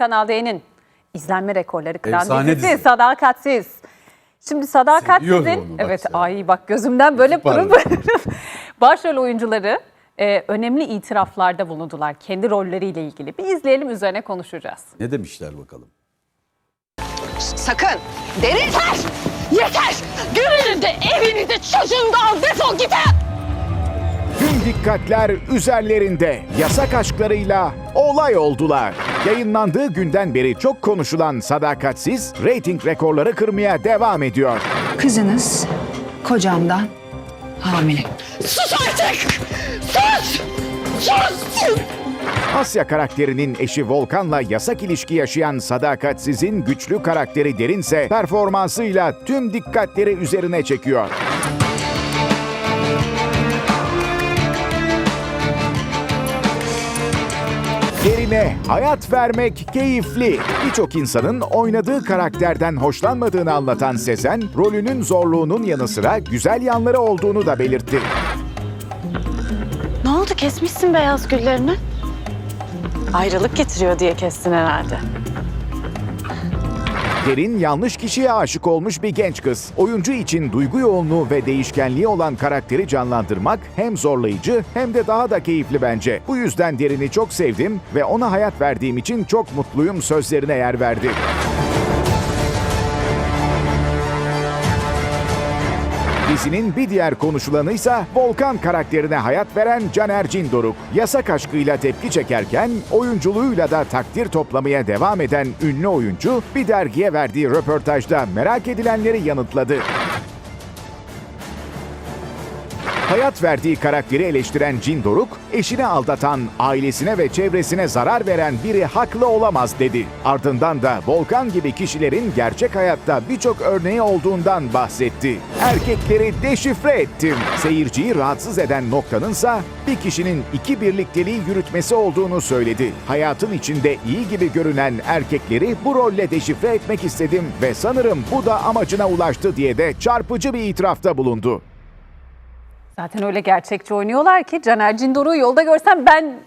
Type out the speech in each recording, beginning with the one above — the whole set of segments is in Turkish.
Kanal D'nin izlenme rekorları kıran Efsane dizisi dizi. Sadakatsiz. Şimdi Sadakatsiz'in evet sen. ay bak gözümden böyle pırıl pırıl. Başrol oyuncuları e, önemli itiraflarda bulundular kendi rolleriyle ilgili. Bir izleyelim üzerine konuşacağız. Ne demişler bakalım? Sakın. Derin. Yeter. Yeter. Gününü de evini de çocuğunu da al defol git. Tüm dikkatler üzerlerinde yasak aşklarıyla olay oldular. Yayınlandığı günden beri çok konuşulan Sadakatsiz reyting rekorları kırmaya devam ediyor. Kızınız kocamdan hamile. Sus artık. Sus. Sus. Asya karakterinin eşi Volkan'la yasak ilişki yaşayan Sadakatsiz'in güçlü karakteri Derinse performansıyla tüm dikkatleri üzerine çekiyor. Derine hayat vermek keyifli. Birçok insanın oynadığı karakterden hoşlanmadığını anlatan Sezen, rolünün zorluğunun yanı sıra güzel yanları olduğunu da belirtti. Ne oldu kesmişsin beyaz güllerini? Ayrılık getiriyor diye kestin herhalde. Derin yanlış kişiye aşık olmuş bir genç kız. Oyuncu için duygu yoğunluğu ve değişkenliği olan karakteri canlandırmak hem zorlayıcı hem de daha da keyifli bence. Bu yüzden Derin'i çok sevdim ve ona hayat verdiğim için çok mutluyum sözlerine yer verdi. Dizinin bir diğer konuşulanı ise Volkan karakterine hayat veren Caner Cindoruk. Yasak aşkıyla tepki çekerken oyunculuğuyla da takdir toplamaya devam eden ünlü oyuncu bir dergiye verdiği röportajda merak edilenleri yanıtladı. Hayat verdiği karakteri eleştiren Cin Doruk, eşini aldatan, ailesine ve çevresine zarar veren biri haklı olamaz dedi. Ardından da Volkan gibi kişilerin gerçek hayatta birçok örneği olduğundan bahsetti. Erkekleri deşifre ettim. Seyirciyi rahatsız eden noktanınsa bir kişinin iki birlikteliği yürütmesi olduğunu söyledi. Hayatın içinde iyi gibi görünen erkekleri bu rolle deşifre etmek istedim ve sanırım bu da amacına ulaştı diye de çarpıcı bir itirafta bulundu. Zaten öyle gerçekçi oynuyorlar ki Caner Cindoruk'u yolda görsem ben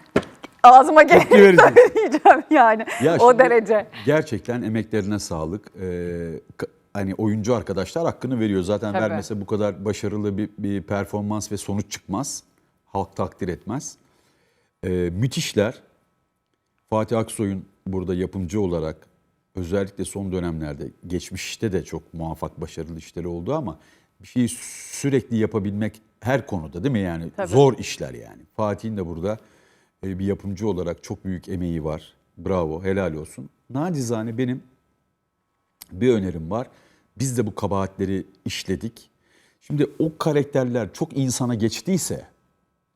ağzıma geleni söyleyeceğim yani. Ya o derece. Gerçekten emeklerine sağlık. Ee, hani oyuncu arkadaşlar hakkını veriyor. Zaten Tabii. vermese bu kadar başarılı bir, bir performans ve sonuç çıkmaz. Halk takdir etmez. Ee, müthişler. Fatih Aksoy'un burada yapımcı olarak özellikle son dönemlerde geçmişte de çok muvaffak başarılı işleri oldu ama bir şeyi sürekli yapabilmek her konuda değil mi yani Tabii. zor işler yani. Fatih'in de burada e, bir yapımcı olarak çok büyük emeği var. Bravo, helal olsun. Nacizane benim bir önerim var. Biz de bu kabahatleri işledik. Şimdi o karakterler çok insana geçtiyse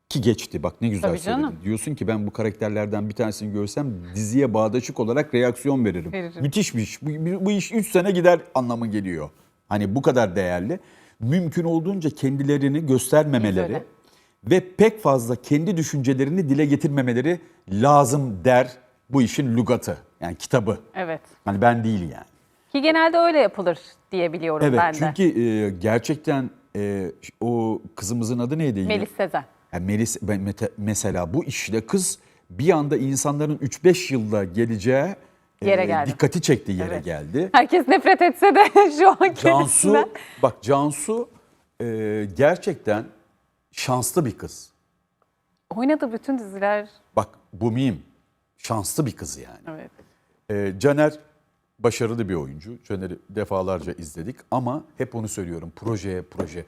ki geçti bak ne güzel Tabii söyledin. canım. Diyorsun ki ben bu karakterlerden bir tanesini görsem diziye bağdaşık olarak reaksiyon veririm. Veririm. Müthiş bir iş. Bu, bu iş 3 sene gider anlamı geliyor. Hani bu kadar değerli. Mümkün olduğunca kendilerini göstermemeleri ve pek fazla kendi düşüncelerini dile getirmemeleri lazım der bu işin lügatı. Yani kitabı. Evet. Hani ben değil yani. Ki genelde öyle yapılır diye biliyorum Evet ben de. çünkü e, gerçekten e, o kızımızın adı neydi? Melis Sezen. Yani Melis mesela bu işte kız bir anda insanların 3-5 yılda geleceği Yere geldi. dikkati çektiği yere Evet. geldi. Herkes nefret etse de şu an kendisinden. Cansu bak Cansu e, gerçekten şanslı bir kız. Oynadığı bütün diziler Bak bu miyim? Şanslı bir kız yani. evet. E, Caner başarılı bir oyuncu. Caner'i defalarca izledik ama hep onu söylüyorum projeye proje.